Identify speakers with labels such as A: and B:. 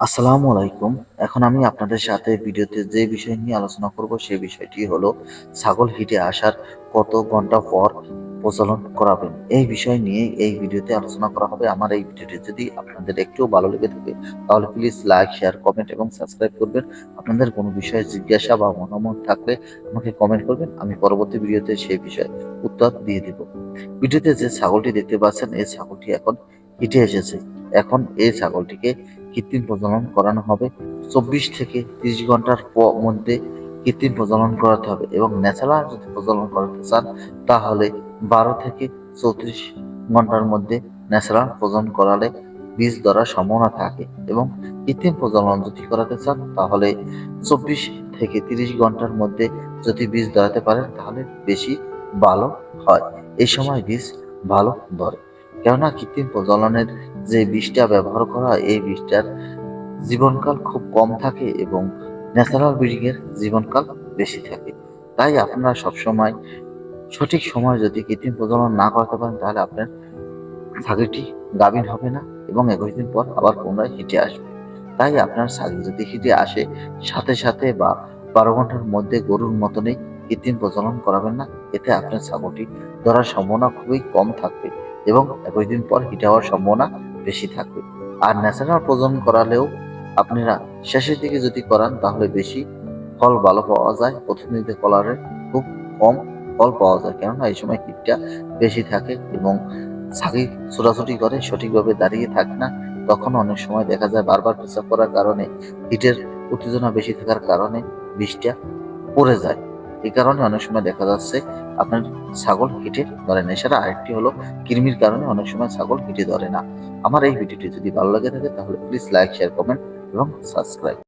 A: আসসালামু আলাইকুম। এখন আমি আপনাদের সাথে ভিডিওতে যে বিষয় নিয়ে আলোচনা করব, সেই বিষয়টি হলো ছাগল হিটে আসার কত ঘণ্টা পর প্রচলন করাবেন। এই বিষয় নিয়ে এই ভিডিওতে আলোচনা করা হবে। আমার এই ভিডিওটি যদি আপনাদের একটু ভালো লেগে থাকে, তাহলে প্লিজ লাইক শেয়ার কমেন্ট এবং সাবস্ক্রাইব করবেন। আপনাদের কোনো বিষয়ে জিজ্ঞাসা বা মতামত থাকলে আমাকে কমেন্ট করবেন। আমি পরবর্তী ভিডিওতে সেই বিষয়ে উত্তর দিয়ে দিব। ভিডিওতে যে ছাগলটি দেখতে পাচ্ছেন, এই ছাগলটি এখন হিটে এসেছে। এখন এই ছাগলটিকে কৃত্রিম প্রজনন করানো হবে। চব্বিশ থেকে তিরিশ ঘণ্টার মধ্যে কৃত্রিম প্রজনন করাতে হবে এবং ন্যাচারাল যদি প্রজনন করাতে চান, তাহলে বারো থেকে চৌত্রিশ ঘণ্টার মধ্যে ন্যাচারাল প্রজনন করালে বীজ ধরার সম্ভাবনা থাকে এবং কৃত্রিম প্রজনন যদি করাতে চান, তাহলে চব্বিশ থেকে তিরিশ ঘণ্টার মধ্যে যদি বীজ ধরাতে পারেন, তাহলে বেশি ভালো হয়। এই সময় বীজ ভালো ধরে। কেননা কৃত্রিম প্রজননের যে বিষটা ব্যবহার করা এই বিষটার জীবনকাল খুব কম থাকে এবং ন্যাচারাল ব্রিডিংয়ের জীবনকাল বেশি থাকে। তাই আপনারা সবসময় সঠিক সময় যদি কৃত্রিম প্রজনন না করাতে পারেন, তাহলে আপনার ছাগলটি গাভীন হবে না এবং একুশ দিন পর আবার পুনরায় হিটে আসবে। তাই আপনার ছাগল যদি হিটে আসে, সাথে সাথে বা বারো ঘণ্টার মধ্যে গরুর মতনই কৃত্রিম প্রজনন করাবেন না। এতে আপনার ছাগলটি ধরার সম্ভাবনা খুবই কম থাকবে এবং একুশ দিন পর হিটে হওয়ার সম্ভাবনা বেশি থাকবে। আর ন্যাচারাল প্রজনন করালেও আপনারা শেষের দিকে যদি করান, তাহলে বেশি ফল ভালো পাওয়া যায়। প্রথম দিকে কলারের খুব কম ফল পাওয়া যায়, কেননা এই সময় হিটটা বেশি থাকে এবং ছাগি ছোটাছুটি করে, সঠিকভাবে দাঁড়িয়ে থাকে না। তখন অনেক সময় দেখা যায় বারবার পেশাব করার কারণে, হিটের উত্তেজনা বেশি থাকার কারণে বিষটা পড়ে যায়। এই কারণে অনেক সময় দেখা যাচ্ছে আপনার ছাগল হিটে ধরে না। এছাড়া আরেকটি হলো কৃমির কারণে অনেক সময় ছাগল হিটে ধরে না। আমার এই ভিডিওটি যদি ভালো লাগে থাকে তাহলে প্লিজ লাইক শেয়ার কমেন্ট এবং সাবস্ক্রাইব